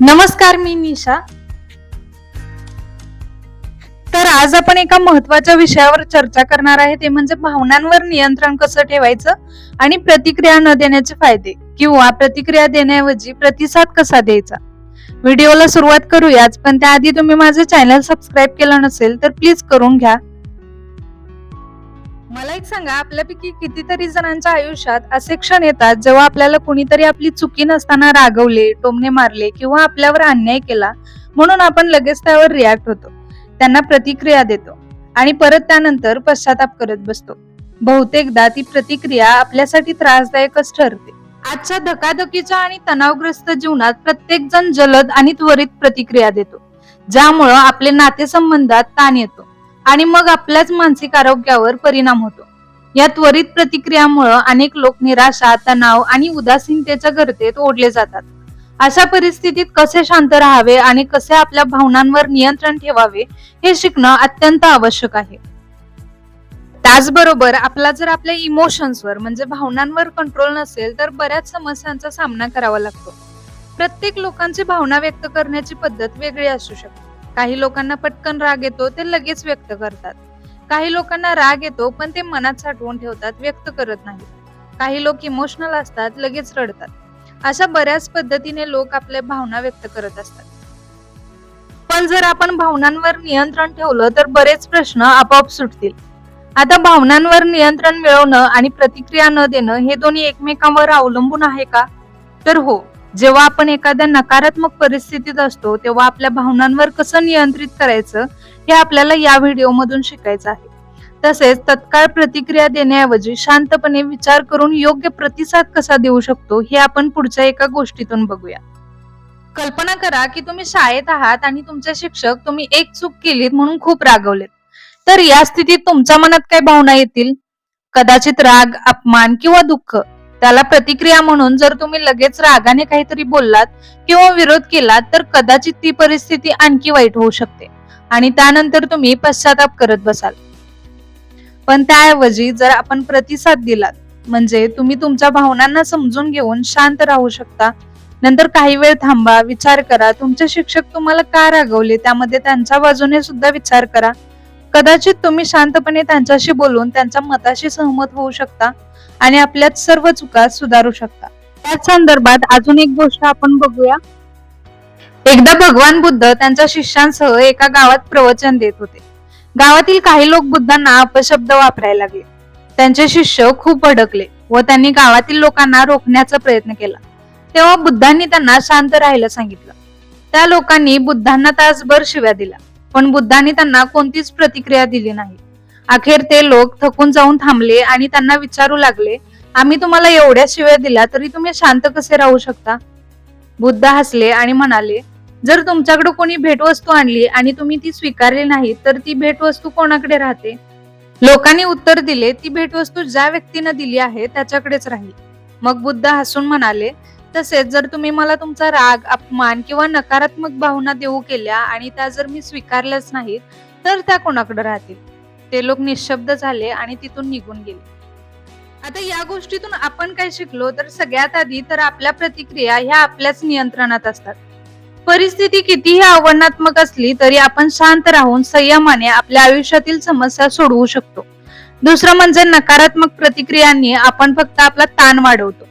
नमस्कार मी निशा. तर आज आपण एका महत्त्वाच्या विषयावर चर्चा करणार आहे. ते म्हणजे भावनांवर नियंत्रण कसं ठेवायचं आणि प्रतिक्रिया न देण्याचे फायदे किंवा प्रतिक्रिया देण्याऐवजी प्रतिसाद कसा द्यायचा? व्हिडिओला सुरुवात करूयाच पण त्याआधी तुम्ही माझं चॅनल सबस्क्राईब केलं नसेल तर प्लीज करून घ्या. मला एक सांगा आपल्यापैकी कितीतरी जणांच्या आयुष्यात असे क्षण येतात जेव्हा आपल्याला कुणीतरी आपली चुकी नसताना रागवले टोमणे मारले किंवा आपल्यावर अन्याय केला म्हणून आपण लगेच त्यावर रिॲक्ट होतो. त्यांना प्रतिक्रिया देतो आणि परत त्यानंतर पश्चाताप करत बसतो. बहुतेकदा ती प्रतिक्रिया आपल्यासाठी त्रासदायकच ठरते. आजच्या धकाधकीच्या आणि तणावग्रस्त जीवनात प्रत्येक जण जलद आणि त्वरित प्रतिक्रिया देतो ज्यामुळं आपले नातेसंबंधात ताण येतो. आणि मग आपल्याच मानसिक आरोग्यावर परिणाम होतो. या त्वरित प्रतिक्रियामुळं अनेक लोक निराशा तणाव आणि उदासीनतेच्या गर्तेत ओढले जातात. अशा परिस्थितीत कसे शांत राहावे आणि कसे आपल्या भावनांवर नियंत्रण ठेवावे हे शिकणं अत्यंत आवश्यक आहे. त्याचबरोबर आपला जर आपल्या इमोशन्सवर म्हणजे भावनांवर कंट्रोल नसेल तर बऱ्याच समस्यांचा सामना करावा लागतो. प्रत्येक लोकांची भावना व्यक्त करण्याची पद्धत वेगळी असू शकते. काही लोकांना पटकन राग येतो ते लगेच व्यक्त करतात. काही लोकांना राग येतो पण ते मनात साठवून ठेवतात व्यक्त करत नाहीत. काही लोक इमोशनल असतात लगेच रडतात. अशा बऱ्याच पद्धतीने लोक आपल्या भावना व्यक्त करत असतात. पण जर आपण भावनांवर नियंत्रण ठेवलं तर बरेच प्रश्न आपोआप सुटतील. आता भावनांवर नियंत्रण मिळवणं आणि प्रतिक्रिया न देणं हे दोन्ही एकमेकांवर अवलंबून आहे का? तर हो. जेव्हा आपण एखाद्या नकारात्मक परिस्थितीत असतो तेव्हा आपल्या भावनांवर कसं नियंत्रित करायचं हे आपल्याला या व्हिडिओमधून शिकायचं आहे. तसेच तत्काळ प्रतिक्रिया देण्याऐवजी शांतपणे विचार करून योग्य प्रतिसाद कसा देऊ शकतो हे आपण पुढच्या एका गोष्टीतून बघूया. कल्पना करा की तुम्ही शाळेत आहात आणि तुमचे शिक्षक तुम्ही एक चूक केलीत म्हणून खूप रागवलेत. तर या स्थितीत तुमच्या मनात काय भावना येतील? कदाचित राग अपमान किंवा दुःख. त्याला प्रतिक्रिया म्हणून जर तुम्ही लगेच रागाने काहीतरी बोललात किंवा विरोध केला तर कदाचित ती परिस्थिती आणखी वाईट होऊ शकते. आणि त्यानंतर तुम्ही पश्चाताप करत बसाल. पण त्याऐवजी जर आपण प्रतिसाद दिलात म्हणजे तुम्ही तुमच्या भावनांना समजून घेऊन शांत राहू शकता. नंतर काही वेळ थांबा विचार करा तुमचे शिक्षक तुम्हाला का रागवले? त्यामध्ये त्यांच्या बाजूने सुद्धा विचार करा. कदाचित तुम्ही शांतपणे त्यांच्याशी बोलून त्यांच्या मताशी सहमत होऊ शकता आणि आपल्यात सर्व चुका सुधारू शकता. त्याच संदर्भात अजून एक गोष्ट आपण बघूया. एकदा भगवान बुद्ध त्यांच्या शिष्यांसह एका गावात प्रवचन देत होते. गावातील काही लोक बुद्धांना अपशब्द वापरायला लागले. त्यांचे शिष्य खूप अडकले व त्यांनी गावातील लोकांना रोखण्याचा प्रयत्न केला. तेव्हा बुद्धांनी त्यांना शांत राहायला सांगितलं. त्या लोकांनी बुद्धांना तासभर शिव्या दिला पण बुद्धाने त्यांना कोणतीच प्रतिक्रिया दिली नाही. अखेर ते लोक थकून जाऊन थांबले आणि त्यांना विचारू लागले आम्ही तुम्हाला एवढ्या शिव्या दिल्या तरी तुम्ही शांत कसे राहू शकता? बुद्ध हसले आणि म्हणाले जर तुमच्याकडे कोणी भेटवस्तू आणली आणि तुम्ही ती स्वीकारली नाही तर ती भेटवस्तू कोणाकडे राहते? लोकांनी उत्तर दिले ती भेटवस्तू ज्या व्यक्तीनं दिली आहे त्याच्याकडेच राहील. मग बुद्ध हसून म्हणाले तसेच जर तुम्ही मला तुमचा राग अपमान किंवा नकारात्मक भावना देऊ केल्या आणि त्या जर मी स्वीकारल्याच नाहीत तर त्या कोणाकडे राहतील? ते लोक निशब्द झाले आणि तिथून निघून गेले. आता या गोष्टीतून आपण काय शिकलो तर सगळ्यात आधी तर आपल्या प्रतिक्रिया ह्या आपल्याच नियंत्रणात असतात. परिस्थिती कितीही आव्हानात्मक असली तरी आपण शांत राहून संयमाने आपल्या आयुष्यातील समस्या सोडवू शकतो. दुसरं म्हणजे नकारात्मक प्रतिक्रियांनी आपण फक्त आपला ताण वाढवतो.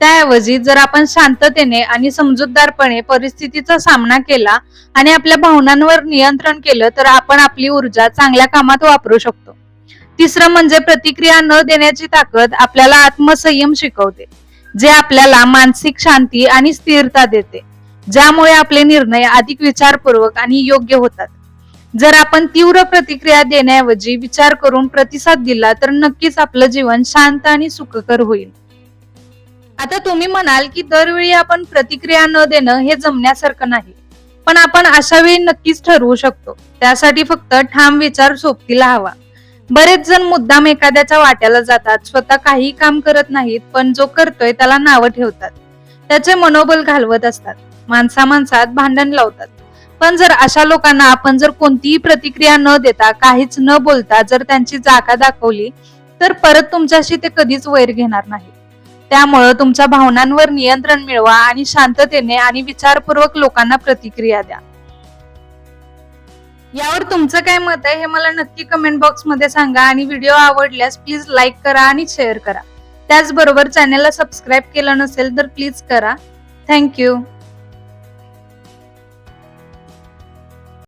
त्याऐवजी जर आपण शांततेने आणि समजूतदारपणे परिस्थितीचा सामना केला आणि आपल्या भावनांवर नियंत्रण केलं तर आपण आपली ऊर्जा चांगल्या कामात वापरू शकतो. तिसरं म्हणजे प्रतिक्रिया न देण्याची ताकद आपल्याला आत्मसंयम शिकवते जे आपल्याला मानसिक शांती आणि स्थिरता देते ज्यामुळे आपले निर्णय अधिक विचारपूर्वक आणि योग्य होतात. जर आपण तीव्र प्रतिक्रिया देण्याऐवजी विचार करून प्रतिसाद दिला तर नक्कीच आपलं जीवन शांत आणि सुखकर होईल. आता तुम्ही म्हणाल की दरवेळी आपण प्रतिक्रिया न देणं हे जमण्यासारखं नाही. पण आपण अशा वेळी नक्कीच ठरवू शकतो. त्यासाठी फक्त ठाम विचार सोबतीला हवा. बरेच जण मुद्दाम एखाद्याच्या वाट्याला जातात स्वतः काही काम करत नाहीत पण जो करतोय त्याला नावं ठेवतात. त्याचे मनोबल घालवत असतात. माणसा माणसात भांडण लावतात. पण जर अशा लोकांना आपण जर कोणतीही प्रतिक्रिया न देता काहीच न बोलता जर त्यांची जागा दाखवली तर परत तुमच्याशी ते कधीच वैर घेणार नाही त्यामुळं तुमच्या भावनांवर नियंत्रण मिळवा आणि शांततेने आणि विचारपूर्वक लोकांना प्रतिक्रिया द्या. यावर तुमचं काय मत आहे हे मला नक्की कमेंट बॉक्समध्ये सांगा आणि व्हिडिओ आवडल्यास प्लीज लाईक करा आणि शेअर करा. त्याचबरोबर चॅनलला सबस्क्राईब केलं नसेल तर प्लीज करा. थँक्यू